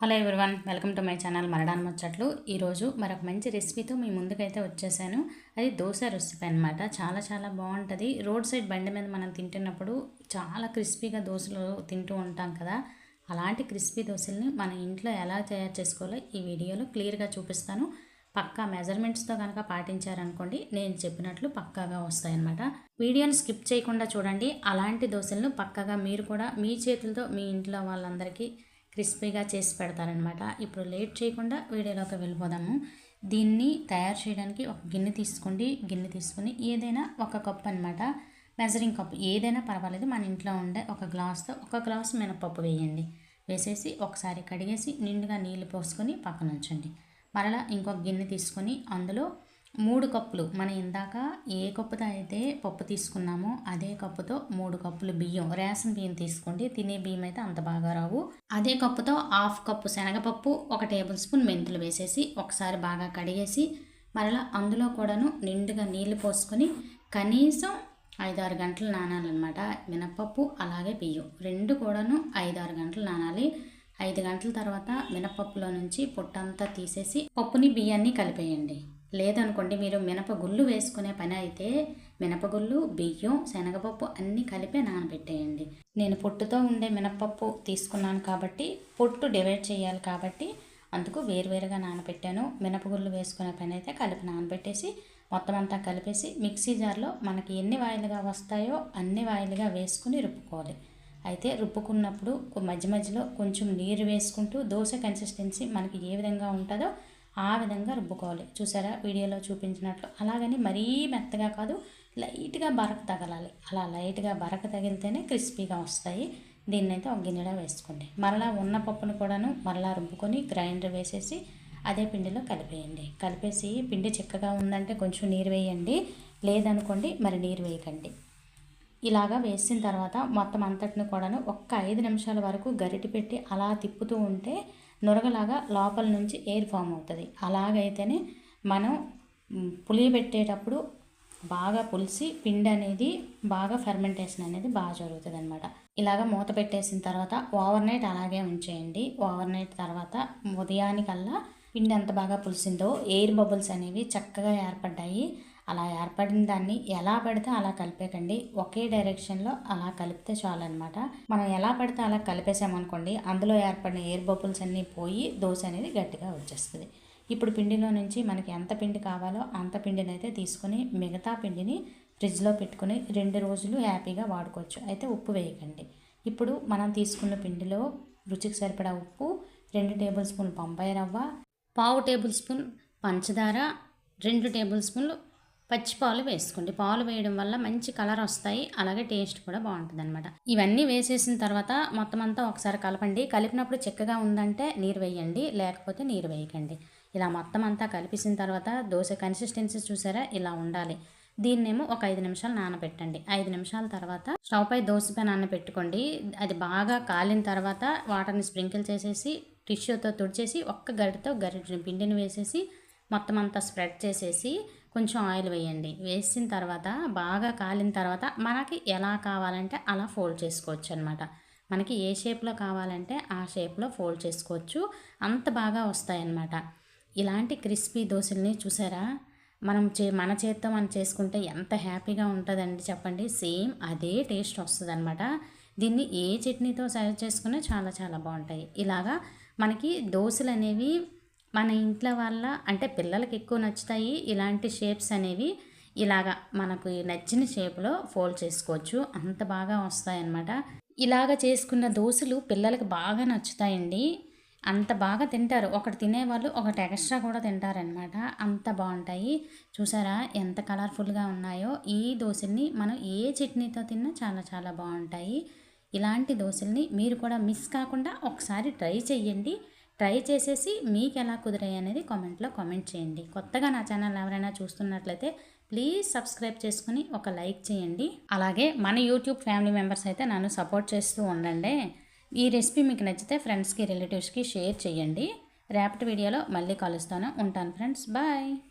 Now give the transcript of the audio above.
Hello everyone welcome to my channel మరడాన్ ముచ్చట్లు. ఈరోజు మరొక మంచి రెసిపీతో మీ ముందుకైతే వచ్చేసాను. అది దోశ రెసిపీ అనమాట చాలా చాలా బాగుంటుంది. రోడ్ సైడ్ బండి మీద మనం తింటున్నప్పుడు చాలా క్రిస్పీగా దోశలు తింటూ ఉంటాం కదా. అలాంటి క్రిస్పీ దోశల్ని మన ఇంట్లో ఎలా తయారు చేసుకోవాలో ఈ వీడియోలో క్లియర్గా చూపిస్తాను. పక్కా మెజర్మెంట్స్తో కనుక పాటించారనుకోండి నేను చెప్పినట్లు పక్కాగా వస్తాయన్నమాట. వీడియోని స్కిప్ చేయకుండా చూడండి. అలాంటి దోశలను పక్కాగా మీరు కూడా మీ చేతులతో మీ ఇంట్లో వాళ్ళందరికీ క్రిస్పీగా చేసి పెడతారనమాట. ఇప్పుడు లేట్ చేయకుండా వీడియోలోకి వెళ్ళిపోదాము. దీన్ని తయారు చేయడానికి ఒక గిన్నె తీసుకోండి. గిన్నె తీసుకొని ఏదైనా ఒక కప్ అనమాట మెజరింగ్ కప్ ఏదైనా పర్వాలేదు. మన ఇంట్లో ఉండే ఒక గ్లాస్తో ఒక గ్లాస్ మినపప్పు వేయండి. వేసేసి ఒకసారి కడిగేసి నిండుగా నీళ్ళు పోసుకొని పక్కన ఉంచండి. మరలా ఇంకొక గిన్నె తీసుకొని అందులో మూడు కప్పులు. మనం ఇందాక ఏ కప్పుతో అయితే పప్పు తీసుకున్నామో అదే కప్పుతో మూడు కప్పులు బియ్యం రేషన్ బియ్యం తీసుకోండి. తినే బియ్యం అయితే అంత బాగా రావు. అదే కప్పుతో హాఫ్ కప్పు శనగపప్పు ఒక టేబుల్ స్పూన్ మెంతులు వేసేసి ఒకసారి బాగా కడిగేసి మరలా అందులో కూడాను నిండుగా నీళ్ళు పోసుకొని కనీసం ఐదారు గంటలు నానాలన్నమాట. మినపప్పు అలాగే బియ్యం. రెండు కూడాను ఐదారు గంటలు నానాలి. ఐదు గంటల తర్వాత మినపప్పులో నుంచి పొట్టంతా తీసేసి పప్పుని బియ్యాన్ని కలిపేయండి. లేదనుకోండి మీరు మినపగుళ్ళు వేసుకునే పని అయితే మినపగుళ్ళు బియ్యం శనగపప్పు అన్నీ కలిపే నానబెట్టేయండి. నేను పొట్టుతో ఉండే మినపప్పు తీసుకున్నాను కాబట్టి పొట్టు డివైడ్ చేయాలి కాబట్టి అందుకు వేరువేరుగా నానబెట్టాను. మినపగుళ్ళు వేసుకునే పని అయితే కలిపి నానబెట్టేసి మొత్తం అంతా కలిపేసి మిక్సీ జార్లో మనకి ఎన్ని వాయిలుగా వస్తాయో అన్ని వాయిలుగా వేసుకుని రుబ్బుకోవాలి. అయితే రుబ్బుకున్నప్పుడు మధ్య మధ్యలో కొంచెం నీరు వేసుకుంటూ దోశ కన్సిస్టెన్సీ మనకి ఏ విధంగా ఉంటుందో ఆ విధంగా రుబ్బుకోవాలి. చూసారా? వీడియోలో చూపించినట్లు. అలాగని మరీ మెత్తగా కాదు లైట్గా బరక తగలాలి. అలా లైట్గా బరక తగిలితేనే క్రిస్పీగా వస్తాయి. దీన్ని అయితే ఒక గిన్నెలో వేసుకోండి. మరలా ఉన్న పప్పును కూడాను మరలా రుబ్బుకొని గ్రైండర్ వేసేసి అదే పిండిలో కలిపేయండి. కలిపేసి పిండి చిక్కగా ఉందంటే కొంచెం నీరు వేయండి. లేదనుకోండి మరి నీరు వేయకండి. ఇలాగా వేసిన తర్వాత మొత్తం అంతటిని కూడాను ఒక్క ఐదు నిమిషాల వరకు గరిటి పెట్టి అలా తిప్పుతూ ఉంటే నురగలాగా లోపల నుంచి ఎయిర్ ఫామ్ అవుతుంది. అలాగైతేనే మనం పులియబెట్టేటప్పుడు బాగా పులిసి పిండి అనేది బాగా ఫెర్మెంటేషన్ అనేది బాగా జరుగుతుంది అనమాట ఇలాగ మూత పెట్టేసిన తర్వాత ఓవర్ నైట్ అలాగే ఉంచేయండి. ఓవర్ నైట్ తర్వాత ఉదయానికల్లా పిండి ఎంత బాగా పులిసిందో ఎయిర్ బబుల్స్ అనేవి చక్కగా ఏర్పడ్డాయి. అలా ఏర్పడిన దాన్ని ఎలా పడితే అలా కలిపేకండి. ఒకే డైరెక్షన్లో అలా కలిపితే చాలన్నమాట. మనం ఎలా పడితే అలా కలిపేసామనుకోండి అందులో ఏర్పడిన ఎయిర్ బబుల్స్ అన్నీ పోయి దోశ అనేది గట్టిగా వచ్చేస్తుంది. ఇప్పుడు పిండిలో నుంచి మనకి ఎంత పిండి కావాలో అంత పిండిని అయితే తీసుకొని మిగతా పిండిని ఫ్రిడ్జ్లో పెట్టుకుని రెండు రోజులు హ్యాపీగా వాడుకోవచ్చు. అయితే ఉప్పు వేయకండి. ఇప్పుడు మనం తీసుకున్న పిండిలో రుచికి సరిపడా ఉప్పు రెండు టేబుల్ స్పూన్ బొంబాయి రవ్వ పావు టేబుల్ స్పూన్ పంచదార రెండు టేబుల్ స్పూన్లు పచ్చి పాలు వేసుకోండి. పాలు వేయడం వల్ల మంచి కలర్ వస్తాయి. అలాగే టేస్ట్ కూడా బాగుంటుంది అనమాట ఇవన్నీ వేసేసిన తర్వాత మొత్తం అంతా ఒకసారి కలపండి. కలిపినప్పుడు చిక్కగా ఉందంటే నీరు వేయండి. లేకపోతే నీరు వేయకండి. ఇలా మొత్తం అంతా కలిపేసిన తర్వాత దోశ కన్సిస్టెన్సీ చూసారా? ఇలా ఉండాలి. దీన్నేమో ఒక ఐదు నిమిషాలు నానబెట్టండి. ఐదు నిమిషాల తర్వాత స్టవ్ పై దోశ నానబెట్టుకోండి అది బాగా కాలిన తర్వాత వాటర్ని స్ప్రింకిల్ చేసేసి టిష్యూతో తుడిచేసి ఒక్క గరిటతో గరిటిని పిండిని వేసేసి మొత్తం అంతా స్ప్రెడ్ చేసేసి కొంచెం ఆయిల్ వేయండి. వేసిన తర్వాత బాగా కాలిన తర్వాత మనకి ఎలా కావాలంటే అలా ఫోల్డ్ చేసుకోవచ్చు అనమాట మనకి ఏ షేప్లో కావాలంటే ఆ షేప్లో ఫోల్డ్ చేసుకోవచ్చు. అంత బాగా వస్తాయన్నమాట. ఇలాంటి క్రిస్పీ దోశల్ని చూసారా? మనం చే మన చేత్తో మనం చేసుకుంటే ఎంత హ్యాపీగా ఉంటుందండి చెప్పండి. సేమ్ అదే టేస్ట్ వస్తుంది అనమాట దీన్ని ఏ చట్నీతో సర్వ్ చేసుకునే చాలా చాలా బాగుంటాయి. ఇలాగా మనకి దోశలు అనేవి మన ఇంట్లో వల్ల అంటే పిల్లలకి ఎక్కువ నచ్చుతాయి ఇలాంటి షేప్స్ అనేవి ఇలాగా మనకు నచ్చిన షేప్లో ఫోల్డ్ చేసుకోవచ్చు. అంత బాగా వస్తాయన్నమాట. ఇలాగ చేసుకున్న దోశలు పిల్లలకి బాగా నచ్చుతాయండి. అంత బాగా తింటారు. ఒకటి తినేవాళ్ళు ఒకటి ఎక్స్ట్రా కూడా తింటారనమాట అంత బాగుంటాయి. చూసారా ఎంత కలర్ఫుల్గా ఉన్నాయో. ఈ దోశల్ని మనం ఏ చట్నీతో తిన్నా చాలా చాలా బాగుంటాయి. ఇలాంటి దోశల్ని మీరు కూడా మిస్ కాకుండా ఒకసారి ట్రై చేయండి ట్రై చేసేసి మీకు ఎలా కుదిరాయి అనేది కామెంట్లో కామెంట్ చేయండి. కొత్తగా నా ఛానల్ ఎవరైనా చూస్తున్నట్లయితే ప్లీజ్ సబ్స్క్రైబ్ చేసుకుని ఒక లైక్ చేయండి. అలాగే మన యూట్యూబ్ ఫ్యామిలీ మెంబర్స్ అయితే నన్ను సపోర్ట్ చేస్తూ ఉండండి. ఈ రెసిపీ మీకు నచ్చితే ఫ్రెండ్స్కి రిలేటివ్స్కి షేర్ చేయండి. రేపటి వీడియోలో మళ్ళీ కలుస్తాను. ఉంటాను ఫ్రెండ్స్. బాయ్.